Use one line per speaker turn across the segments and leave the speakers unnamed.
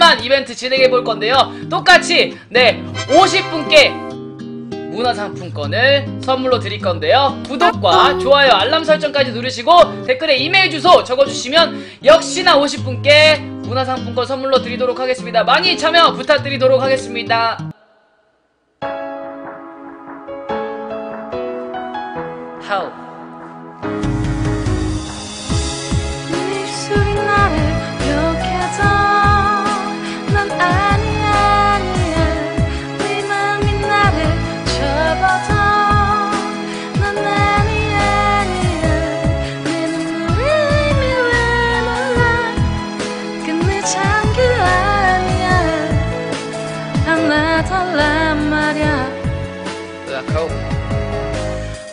오늘만 이벤트 진행해 볼 건데요. 똑같이 네 50분께 문화상품권을 선물로 드릴 건데요. 구독과 좋아요, 알람 설정까지 누르시고 댓글에 이메일 주소 적어주시면 역시나 50분께 문화상품권 선물로 드리도록 하겠습니다. 많이 참여 부탁드리도록 하겠습니다. 하 으악하오.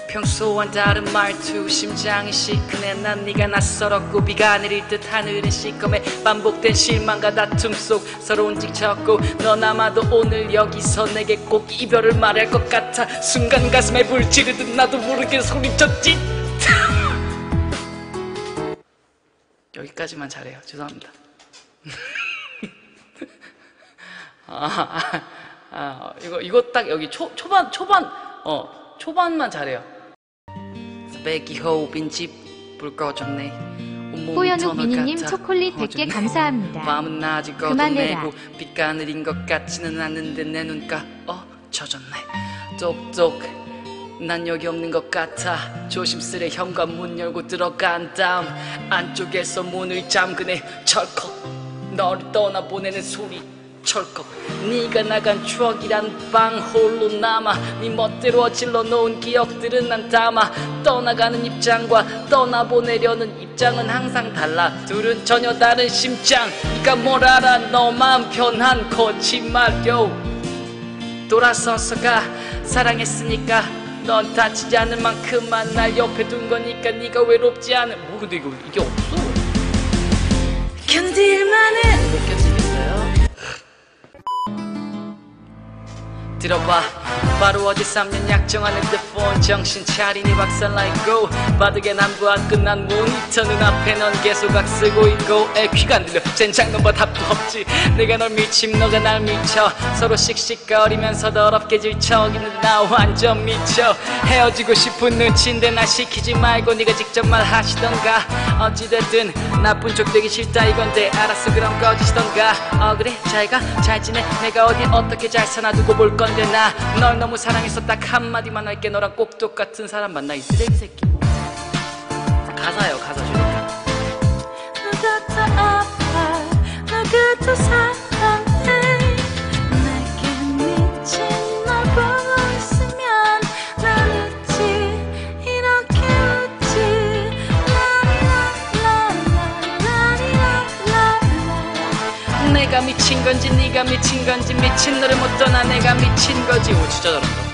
평소와는 다른 말투 심장이 시큰해. 난 네가 낯설었고 비가 내릴 듯 하늘은 시커매. 반복된 실망과 다툼 속 서러운 찍혔고 넌 아마도 오늘 여기서 내게 꼭 이별을 말할 것 같아. 순간 가슴에 불 지르듯 나도 모르게 소리쳤지. 여기까지만 잘해요. 죄송합니다. 아, 아, 아, 이거 이거 딱 여기 초 초반 초반 어 초반만 잘해요. 스베기 호흡인 집불 꺼졌네.
호연욱 미니님. 초콜릿 100개
허전해.
감사합니다.
밤은 아직
그만해라.
빛가 느린 것 같지는 않는데 내 눈가 어 젖었네. 똑똑. 난 여기 없는 것 같아 조심스레 현관문 열고 들어간 다음 안쪽에서 문을 잠그네 철컥 너를 떠나보내는 소리 철컥 네가 나간 추억이란 방 홀로 남아. 네 멋대로 어질러 놓은 기억들은 난 담아. 떠나가는 입장과 떠나보내려는 입장은 항상 달라. 둘은 전혀 다른 심장. 네가 뭘 알아? 너만 편한 거짓말요. 돌아서서 가 사랑했으니까 넌 다치지 않을 만큼만 날 옆에 둔 거니까 네가 외롭지 않은. 뭐 근데 이거 이게 없어.
견딜만
들어봐 바로 어제 3년 약정한 핸드폰 정신 차리니 박살 나 있고 바둑의 남부한 끝난 모니터 눈앞에 넌 계속 악 쓰고 있고. 에 귀가 안 들려. 젠장 넘버 답도 없지. 내가 널 미침 너가 날 미쳐. 서로 씩씩거리면서 더럽게 질척이는데 나 완전 미쳐. 헤어지고 싶은 눈치인데 날 시키지 말고 네가 직접 말하시던가. 어찌됐든 나쁜 쪽 되기 싫다 이건데 알았어 그럼 꺼지시던가. 어 그래. 잘가. 잘 지내. 내가 어디 어떻게 잘 사나 두고 볼 건데 나널 너무 사랑해서 딱 한마디만 할게. 너랑 꼭 똑같은 사람 만나. 이 쓰레기 새끼. 가사예요 가사. 주니 내가 미친 건지 네가 미친 건지 미친 너를 못 떠나. 내가 미친 거지. 오 진짜 잘한다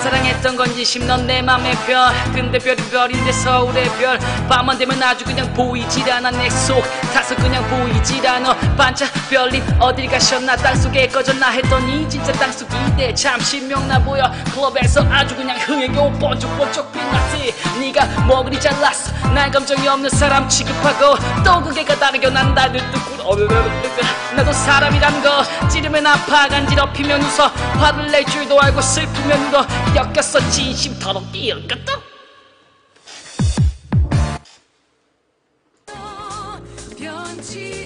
사랑했던 건지 심넌 내 맘의 별. 근데 별이 별인데 서울의 별. 밤만 되면 아주 그냥 보이질 않아. 내속 타서 그냥 보이질 않아. 반짝 별님 어딜 가셨나. 땅속에 꺼졌나 했더니 진짜 땅속 이대 참 신명나 보여. 클럽에서 아주 그냥 흥해고 번쩍번쩍 빛났지. 네가 뭐 그리 잘났어. 날 감정이 없는 사람 취급하고 또 그게 까다르게 난 나를 뜯고 나도 사람이란 거. 찌르면 아파. 간지럽히면 웃어. 화를 낼 줄도 알고 슬프면 울어 엮였어 진심 더럽게 엮였다 변치